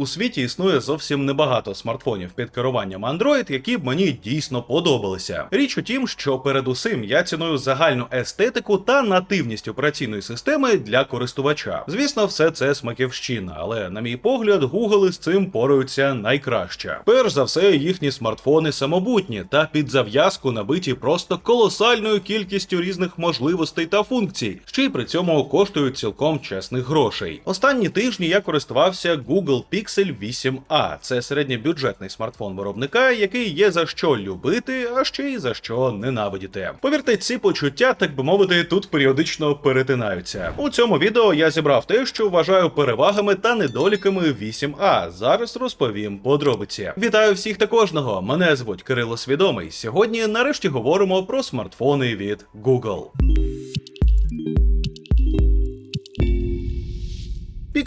У світі існує зовсім небагато смартфонів під керуванням Android, які б мені дійсно подобалися. Річ у тім, що передусім я ціную загальну естетику та нативність операційної системи для користувача. Звісно, все це смаківщина, але на мій погляд, Google з цим пораються найкраще. Перш за все, їхні смартфони самобутні та під зав'язку набиті просто колосальною кількістю різних можливостей та функцій, що й при цьому коштують цілком чесних грошей. Останні тижні я користувався Google Pixel 8a. Це середньобюджетний смартфон виробника, який є за що любити, а ще й за що ненавидіти. Повірте, ці почуття, так би мовити, тут періодично перетинаються. У цьому відео я зібрав те, що вважаю перевагами та недоліками 8a. Зараз розповім подробиці. Вітаю всіх та кожного. Мене звуть Кирило Свідомий. Сьогодні нарешті говоримо про смартфони від Google.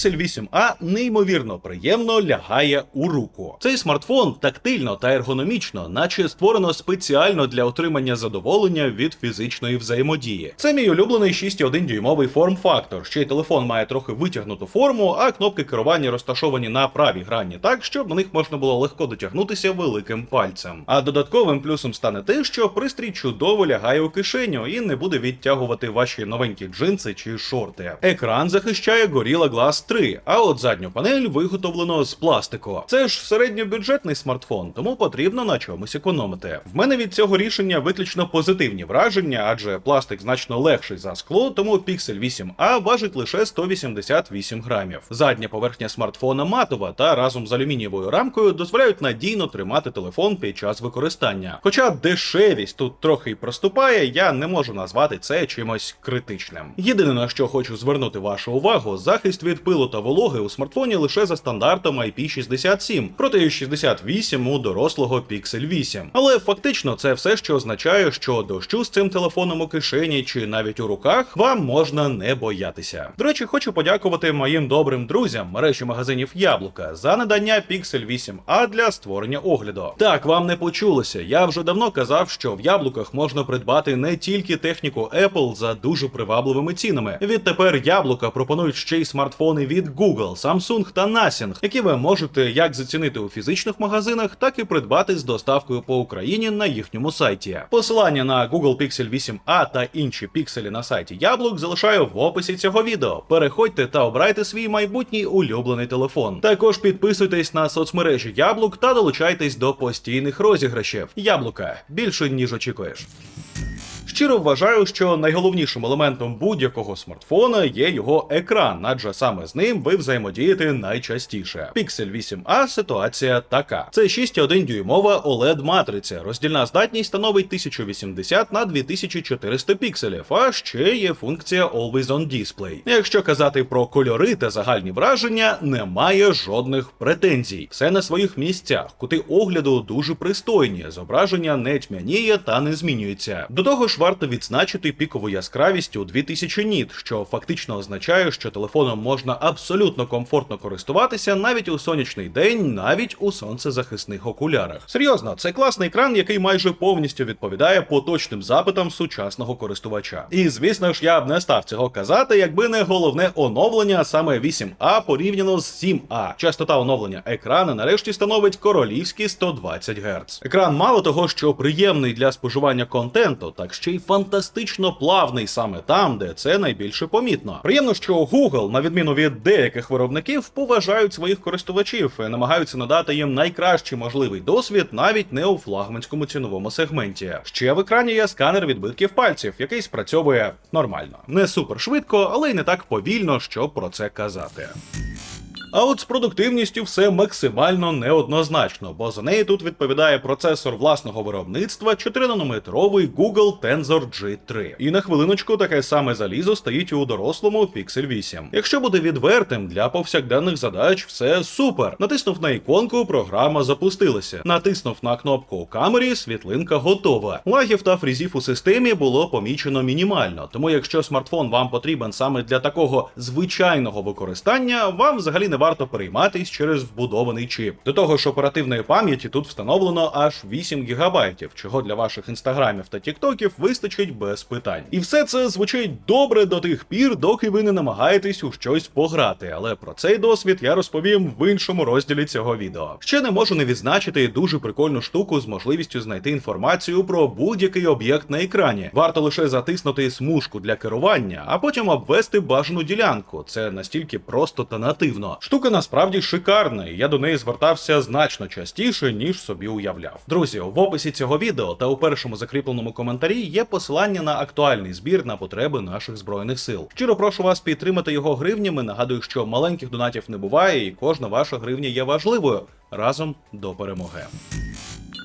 Pixel 8a неймовірно приємно лягає у руку. Цей смартфон тактильно та ергономічно, наче створено спеціально для отримання задоволення від фізичної взаємодії. Це мій улюблений 6,1 дюймовий форм-фактор. Ще й телефон має трохи витягнуту форму, а кнопки керування розташовані на правій грані так, щоб на них можна було легко дотягнутися великим пальцем. А додатковим плюсом стане те, що пристрій чудово лягає у кишеню і не буде відтягувати ваші новенькі джинси чи шорти. Екран захищає Gorilla Glass 3, а от задню панель виготовлено з пластику. Це ж середньобюджетний смартфон, тому потрібно на чомусь економити. В мене від цього рішення виключно позитивні враження, адже пластик значно легший за скло, тому Pixel 8a важить лише 188 грамів. Задня поверхня смартфона матова та разом з алюмінієвою рамкою дозволяють надійно тримати телефон під час використання. Хоча дешевість тут трохи й проступає, я не можу назвати це чимось критичним. Єдине на що хочу звернути вашу увагу, захист від пилу та вологи у смартфоні лише за стандартом IP67, проти 68 у дорослого Pixel 8. Але фактично це все, що означає, що дощу з цим телефоном у кишені чи навіть у руках вам можна не боятися. До речі, хочу подякувати моїм добрим друзям мережі магазинів Яблука за надання Pixel 8a для створення огляду. Так, вам не почулося. Я вже давно казав, що в яблуках можна придбати не тільки техніку Apple за дуже привабливими цінами. Відтепер яблука пропонують ще й смартфони від Google, Samsung та Nothing, які ви можете як зацінити у фізичних магазинах, так і придбати з доставкою по Україні на їхньому сайті. Посилання на Google Pixel 8a та інші пікселі на сайті Яблук залишаю в описі цього відео. Переходьте та обирайте свій майбутній улюблений телефон. Також підписуйтесь на соцмережі Яблук та долучайтесь до постійних розіграшів. Яблука більше ніж очікуєш. Щиро вважаю, що найголовнішим елементом будь-якого смартфона є його екран, адже саме з ним ви взаємодієте найчастіше. Pixel 8a ситуація така: це 6,1 дюймова oled матриця. Роздільна здатність становить 1080 на 2400 пікселів, а ще є функція Always On Display. Якщо казати про кольори та загальні враження, немає жодних претензій. Все на своїх місцях. Кути огляду дуже пристойні, зображення не тьмяніє та не змінюється. До того ж, варто відзначити пікову яскравість у 2000 ніт, що фактично означає, що телефоном можна абсолютно комфортно користуватися навіть у сонячний день, навіть у сонцезахисних окулярах. Серйозно, це класний екран, який майже повністю відповідає поточним запитам сучасного користувача. І звісно ж, я б не став цього казати, якби не головне оновлення, саме 8А порівняно з 7А. Частота оновлення екрана нарешті становить королівські 120 Гц. Екран мало того, що приємний для споживання контенту, так ще й фантастично плавний саме там, де це найбільше помітно. Приємно, що Google, на відміну від деяких виробників, поважають своїх користувачів і намагаються надати їм найкращий можливий досвід навіть не у флагманському ціновому сегменті. Ще в екрані є сканер відбитків пальців, який спрацьовує нормально, не супер швидко, але й не так повільно, щоб про це казати. А от з продуктивністю все максимально неоднозначно, бо за неї тут відповідає процесор власного виробництва 4-нанометровий Google Tensor G3. І на хвилиночку таке саме залізо стоїть у дорослому Pixel 8. Якщо буде відвертим, для повсякденних задач все супер. Натиснув на іконку, програма запустилася. Натиснув на кнопку у камері, світлинка готова. Лагів та фрізів у системі було помічено мінімально. Тому якщо смартфон вам потрібен саме для такого звичайного використання, вам взагалі не варто перейматись через вбудований чіп. До того ж, оперативної пам'яті тут встановлено аж 8 гігабайтів, чого для ваших інстаграмів та тіктоків вистачить без питань. І все це звучить добре до тих пір, доки ви не намагаєтесь у щось пограти. Але про цей досвід я розповім в іншому розділі цього відео. Ще не можу не відзначити дуже прикольну штуку з можливістю знайти інформацію про будь-який об'єкт на екрані. Варто лише затиснути смужку для керування, а потім обвести бажану ділянку. Це настільки просто та нативно. Штука насправді шикарна, і я до неї звертався значно частіше, ніж собі уявляв. Друзі, в описі цього відео та у першому закріпленому коментарі є посилання на актуальний збір на потреби наших збройних сил. Щиро прошу вас підтримати його гривнями. Нагадую, що маленьких донатів не буває, і кожна ваша гривня є важливою. Разом до перемоги.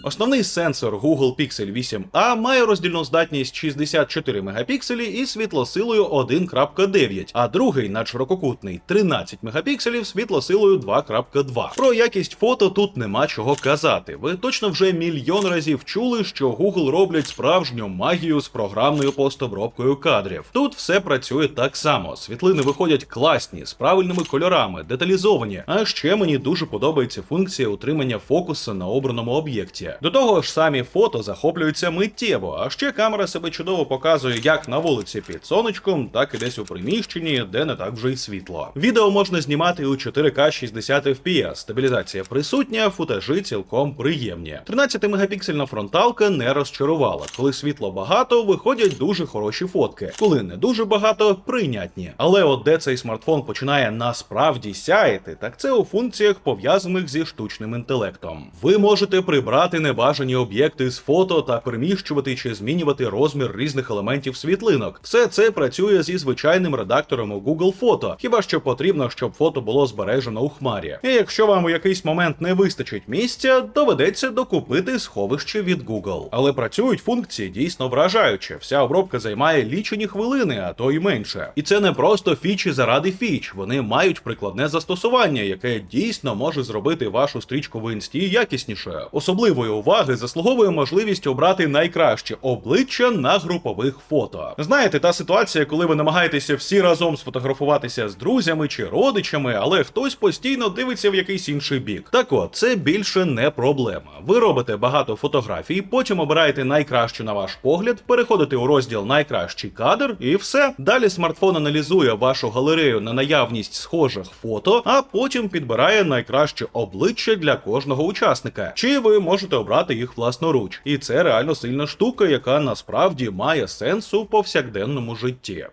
Основний сенсор Google Pixel 8a має роздільну здатність 64 мегапікселі і світлосилою 1.9, а другий надширококутний 13 мегапікселів світлосилою 2.2. Про якість фото тут нема чого казати. Ви точно вже мільйон разів чули, що Google роблять справжню магію з програмною постобробкою кадрів. Тут все працює так само. Світлини виходять класні, з правильними кольорами, деталізовані. А ще мені дуже подобається функція утримання фокусу на обраному об'єкті. До того ж, самі фото захоплюються миттєво, а ще камера себе чудово показує як на вулиці під сонечком, так і десь у приміщенні, де не так вже й світло. Відео можна знімати у 4К 60 FPS, стабілізація присутня, футажі цілком приємні. 13-мегапіксельна фронталка не розчарувала. Коли світло багато, виходять дуже хороші фотки. Коли не дуже багато, прийнятні. Але от де цей смартфон починає насправді сяяти, так це у функціях пов'язаних зі штучним інтелектом. Ви можете прибрати небажані об'єкти з фото та переміщувати чи змінювати розмір різних елементів світлинок. Все це працює зі звичайним редактором у Google Фото, хіба що потрібно, щоб фото було збережено у хмарі. І якщо вам у якийсь момент не вистачить місця, доведеться докупити сховище від Google. Але працюють функції дійсно вражаюче. Вся обробка займає лічені хвилини, а то й менше. І це не просто фічі заради фіч. Вони мають прикладне застосування, яке дійсно може зробити вашу стрічку в інсті якіснішою. Особливої уваги заслуговує можливість обрати найкраще обличчя на групових фото. Знаєте, та ситуація, коли ви намагаєтеся всі разом сфотографуватися з друзями чи родичами, але хтось постійно дивиться в якийсь інший бік. Так от, це більше не проблема. Ви робите багато фотографій, потім обираєте найкращу на ваш погляд, переходите у розділ найкращий кадр, і все. Далі смартфон аналізує вашу галерею на наявність схожих фото, а потім підбирає найкраще обличчя для кожного учасника. Чи ви можете обрати їх власноруч? І це реально сильна штука, яка насправді має сенс у повсякденному житті.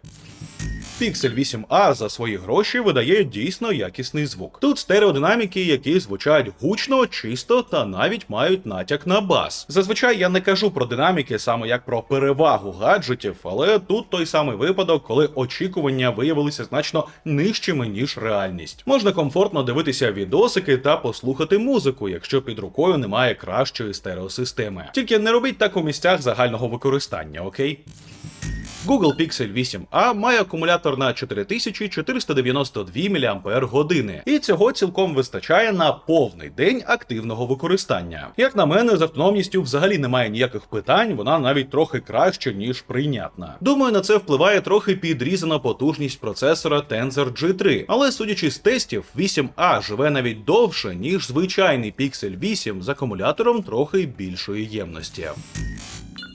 Pixel 8a за свої гроші видає дійсно якісний звук. Тут стереодинаміки, які звучать гучно, чисто та навіть мають натяк на бас. Зазвичай я не кажу про динаміки саме як про перевагу гаджетів, але тут той самий випадок, коли очікування виявилися значно нижчими ніж реальність. Можна комфортно дивитися відосики та послухати музику, якщо під рукою немає кращої стереосистеми. Тільки не робіть так у місцях загального використання, окей? Google Pixel 8a має акумулятор на 4492 мАч, і цього цілком вистачає на повний день активного використання. Як на мене, з автономністю взагалі немає ніяких питань, вона навіть трохи краще, ніж прийнятна. Думаю, на це впливає трохи підрізана потужність процесора Tensor G3, але судячи з тестів, 8a живе навіть довше, ніж звичайний Pixel 8 з акумулятором трохи більшої ємності.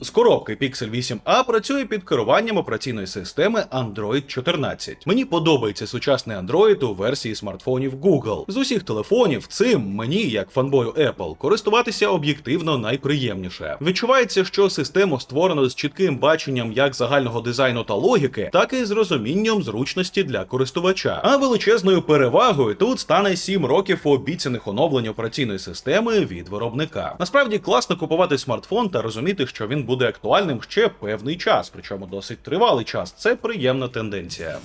З коробки Pixel 8a працює під керуванням операційної системи Android 14. Мені подобається сучасний Android у версії смартфонів Google. З усіх телефонів цим мені, як фанбою Apple, користуватися об'єктивно найприємніше. Відчувається, що систему створено з чітким баченням як загального дизайну та логіки, так і з розумінням зручності для користувача. А величезною перевагою тут стане 7 років обіцяних оновлень операційної системи від виробника. Насправді класно купувати смартфон та розуміти, що він буде актуальним ще певний час, причому досить тривалий час. Це приємна тенденція.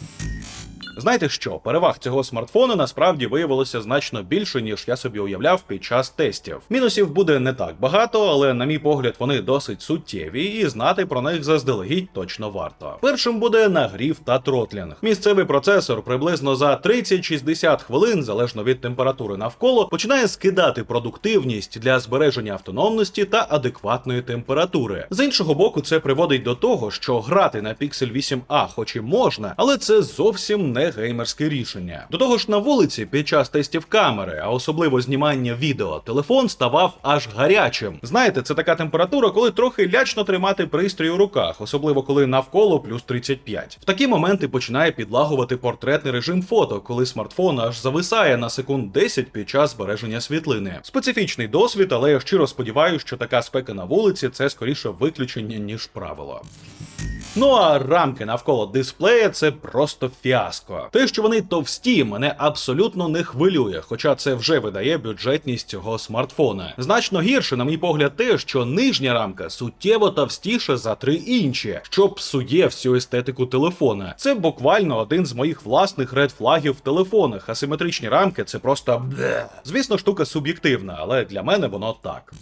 Знаєте що, переваг цього смартфону насправді виявилося значно більше, ніж я собі уявляв під час тестів. Мінусів буде не так багато, але на мій погляд вони досить суттєві, і знати про них заздалегідь точно варто. Першим буде нагрів та тротлінг. Місцевий процесор приблизно за 30-60 хвилин, залежно від температури навколо, починає скидати продуктивність для збереження автономності та адекватної температури. З іншого боку, це приводить до того, що грати на Pixel 8a хоч і можна, але це зовсім не геймерське рішення. До того ж, на вулиці під час тестів камери, а особливо знімання відео, телефон ставав аж гарячим. Знаєте, це така температура, коли трохи лячно тримати пристрій у руках, особливо коли навколо плюс 35. В такі моменти починає підлагувати портретний режим фото, коли смартфон аж зависає на секунд 10 під час збереження світлини. Специфічний досвід, але я щиро сподіваюся, що така спека на вулиці це скоріше виключення ніж правило. Ну а рамки навколо дисплея це просто фіаско. Те, що вони товсті, мене абсолютно не хвилює, хоча це вже видає бюджетність цього смартфона. Значно гірше, на мій погляд, те, що нижня рамка суттєво товстіша за три інші, що псує всю естетику телефона. Це буквально один з моїх власних редфлагів в телефонах. Асиметричні рамки це просто. Звісно, штука суб'єктивна, але для мене воно так.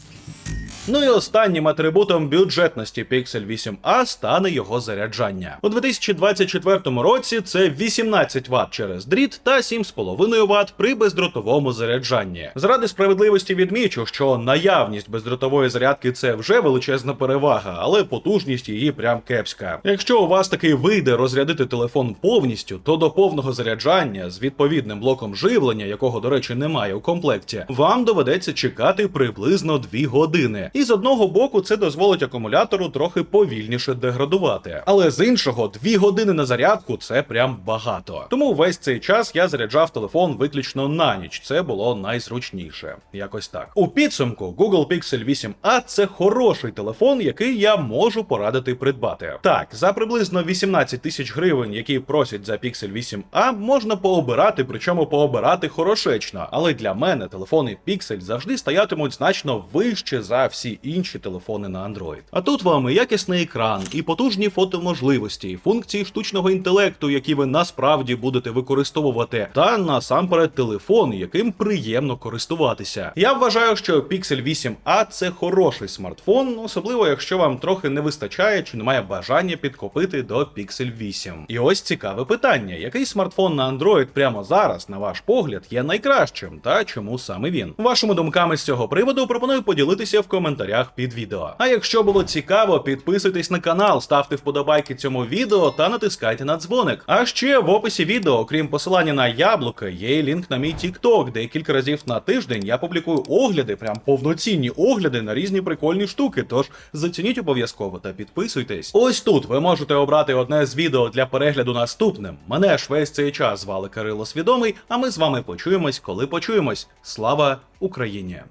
Ну і останнім атрибутом бюджетності Pixel 8a стане його заряджання. У 2024 році це 18 Вт через дріт та 7,5 Вт при бездротовому заряджанні. Заради справедливості відмічу, що наявність бездротової зарядки це вже величезна перевага, але потужність її прям кепська. Якщо у вас таки вийде розрядити телефон повністю, то до повного заряджання з відповідним блоком живлення, якого, до речі, немає у комплекті, вам доведеться чекати приблизно 2 години. І з одного боку це дозволить акумулятору трохи повільніше деградувати. Але з іншого, 2 години на зарядку це прям багато. Тому весь цей час я заряджав телефон виключно на ніч. Це було найзручніше. Якось так. У підсумку Google Pixel 8a це хороший телефон, який я можу порадити придбати. Так, за приблизно 18 тисяч гривень, які просять за Pixel 8a, можна пообирати, причому пообирати хорошечно. Але для мене телефони Pixel завжди стоятимуть значно вище за всі інші телефони на Android. А тут вам і якісний екран, і потужні фотоможливості, і функції штучного інтелекту, які ви насправді будете використовувати, та насамперед телефон, яким приємно користуватися. Я вважаю, що Pixel 8a це хороший смартфон, особливо якщо вам трохи не вистачає чи немає бажання підкопити до Pixel 8. І ось цікаве питання: який смартфон на Android прямо зараз, на ваш погляд, є найкращим, та чому саме він? Вашими думками з цього приводу пропоную поділитися в коментарях під відео. А якщо було цікаво, підписуйтесь на канал, ставте вподобайки цьому відео та натискайте на дзвоник. А ще в описі відео, окрім посилання на яблука, є і лінк на мій TikTok, де кілька разів на тиждень я публікую огляди, прям повноцінні огляди на різні прикольні штуки. Тож зацініть обов'язково та підписуйтесь. Ось тут ви можете обрати одне з відео для перегляду наступним. Мене ж весь цей час звали Кирило Свідомий, а ми з вами почуємось, коли почуємось. Слава Україні!